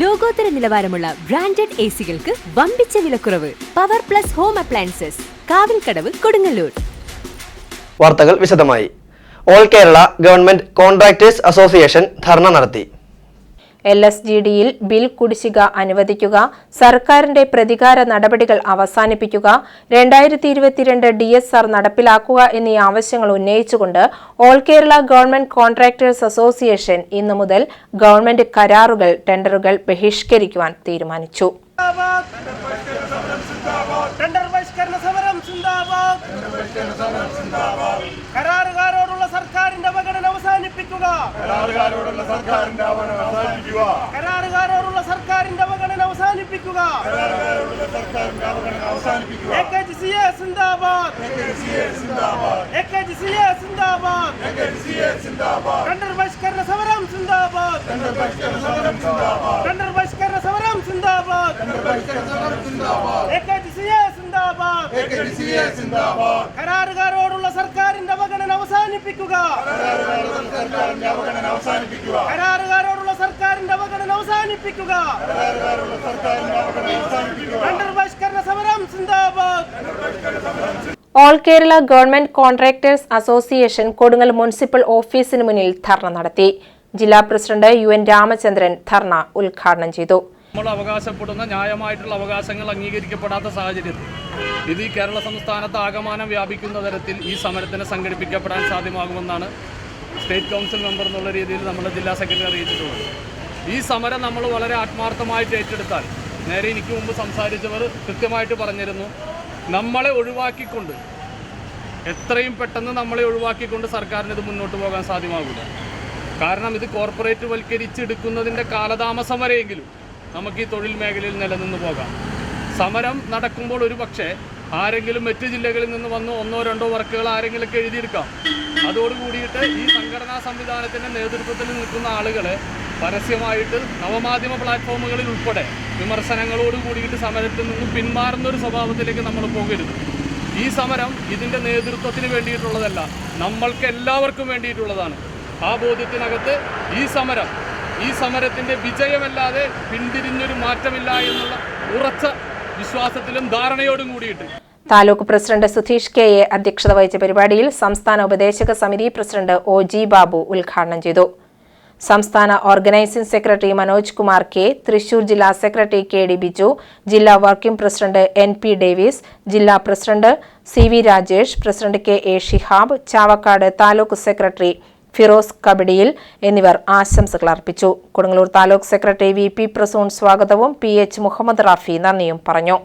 ലോകോത്തര നിലവാരമുള്ള branded A സികൾക്ക് വമ്പിച്ച വിലക്കുറവ്. Power plus home appliances Kavilkadavu Kodungallur. വാർത്തകൾ വിശദമായി. All Kerala government contractors association dharna നടത്തി. എൽ എസ് ജി ഡിയിൽ ബിൽ കുടിശ്ശിക അനുവദിക്കുക സർക്കാരിന്റെ പ്രതികാര നടപടികൾ അവസാനിപ്പിക്കുക രണ്ടായിരത്തി ഇരുപത്തിരണ്ട് ഡി എസ് ആർ നടപ്പിലാക്കുക എന്നീ ആവശ്യങ്ങൾ ഉന്നയിച്ചുകൊണ്ട് all Kerala government contractors association ഇന്നു മുതൽ ഗവൺമെന്റ് കരാറുകൾ ടെൻഡറുകൾ ബഹിഷ്കരിക്കുവാൻ തീരുമാനിച്ചു. കരാറുകാരോടുള്ള സർക്കാരിന്റെ അവഗണന അവസാനിപ്പിക്കുക. കരാറുകാരോടുള്ള സർക്കാരിന്റെ അവഗണന കരാറുകാരോടുള്ള സർക്കാരിന്റെ അവഗണന അവസാനിപ്പിക്കുക. A K G C A Zindabad. A K G C A Zindabad. Tender ബഹിഷ്കരണ സമരം സിന്ദാബാദ്. ടെൻഡർ ബഹിഷ്കരണ സമരം സിന്ദാബാദ്. A K G C A സിന്ദാബാദ്. കരാറുകാരോടുള്ള സർക്കാരിന്റെ അവഗണന അവസാനിപ്പിക്കുക സർക്കാരിന്റെ അവഗണന അവസാനിപ്പിക്കുക കരാറുകാരോടുള്ള സർക്കാരിന്റെ അവഗണന ബഹിഷ്കരണ സമരം സിന്ദാബാദ്. All Kerala government contractors association കൊടുങ്ങൽ municipal ഓഫീസിന് മുന്നിൽ ധർണ നടത്തി. ജില്ലാ president U N Ramachandran dharna ഉദ്ഘാടനം ചെയ്തു. നമ്മൾ അവകാശപ്പെടുന്ന ന്യായമായിട്ടുള്ള അവകാശങ്ങൾ അംഗീകരിക്കപ്പെടാത്ത സാഹചര്യത്തിൽ ഇത് ഈ കേരള സംസ്ഥാനത്ത് ആകമാനം വ്യാപിക്കുന്ന തരത്തിൽ ഈ സമരത്തിന് സംഘടിപ്പിക്കപ്പെടാൻ സാധ്യമാകുമെന്നാണ് സ്റ്റേറ്റ് കൗൺസിൽ മെമ്പർ എന്നുള്ള രീതിയിൽ നമ്മുടെ ജില്ലാ സെക്രട്ടറി അറിയിച്ചിട്ടുള്ളത്. ഈ സമരം നമ്മൾ വളരെ ആത്മാർത്ഥമായിട്ട് ഏറ്റെടുത്താൽ നേരെ എനിക്ക് മുമ്പ് സംസാരിച്ചവർ കൃത്യമായിട്ട് പറഞ്ഞിരുന്നു നമ്മളെ ഒഴിവാക്കിക്കൊണ്ട് എത്രയും പെട്ടെന്ന് നമ്മളെ ഒഴിവാക്കിക്കൊണ്ട് സർക്കാരിന് ഇത് മുന്നോട്ട് പോകാൻ സാധ്യമാകില്ല കാരണം ഇത് കോർപ്പറേറ്റ് വൽക്കരിച്ചെടുക്കുന്നതിന്റെ കാലതാമസം വരെയെങ്കിലും നമുക്ക് ഈ തൊഴിൽ മേഖലയിൽ നിലനിന്ന് പോകാം. സമരം നടക്കുമ്പോൾ ഒരു പക്ഷേ ആരെങ്കിലും മറ്റ് ജില്ലകളിൽ നിന്ന് വന്ന് ഒന്നോ രണ്ടോ വർക്കുകൾ ആരെങ്കിലുമൊക്കെ എഴുതിയെടുക്കാം. അതോടുകൂടിയിട്ട് ഈ സംഘടനാ സംവിധാനത്തിന്റെ നേതൃത്വത്തിൽ നിൽക്കുന്ന ആളുകളെ പരസ്യമായിട്ട് നവമാധ്യമ പ്ലാറ്റ്ഫോമുകളിൽ ഉൾപ്പെടെ വിമർശനങ്ങളോട് കൂടിയിട്ട് സമരത്തിൽ നിന്നും പിന്മാറുന്ന ഒരു സ്വഭാവത്തിലേക്ക് നമ്മൾ പോകരുത്. ഈ സമരം ഇതിന്റെ നേതൃത്വത്തിന് വേണ്ടിയിട്ടുള്ളതല്ല നമ്മൾക്ക് എല്ലാവർക്കും വേണ്ടിയിട്ടുള്ളതാണ്. ആ ബോധ്യത്തിനകത്ത് ഈ സമരം ഈ സമരത്തിന്റെ വിജയമല്ലാതെ പിന്തിരിഞ്ഞൊരു മാറ്റമില്ല എന്നുള്ള ഉറച്ച വിശ്വാസത്തിലും ധാരണയോടും കൂടിയിട്ട്. Taluk president Sudheesh K A അധ്യക്ഷത വഹിച്ച പരിപാടിയിൽ സംസ്ഥാന ഉപദേശക സമിതി പ്രസിഡന്റ് ഒ ജി ബാബു ഉദ്ഘാടനം ചെയ്തു. സംസ്ഥാന organising secretary Manoj Kumar K Thrissur ജില്ലാ സെക്രട്ടറി കെ ഡി ബിജു ജില്ലാ working president N P Davis ജില്ലാ president C V Rajesh president K A Shihab Chavakkad taluk secretary Firoz കബഡിയിൽ എന്നിവർ ആശംസകൾ അർപ്പിച്ചു. Kodungallur taluk secretary V P Prasoon സ്വാഗതവും P H Muhammad Rafi നന്ദിയും പറഞ്ഞു.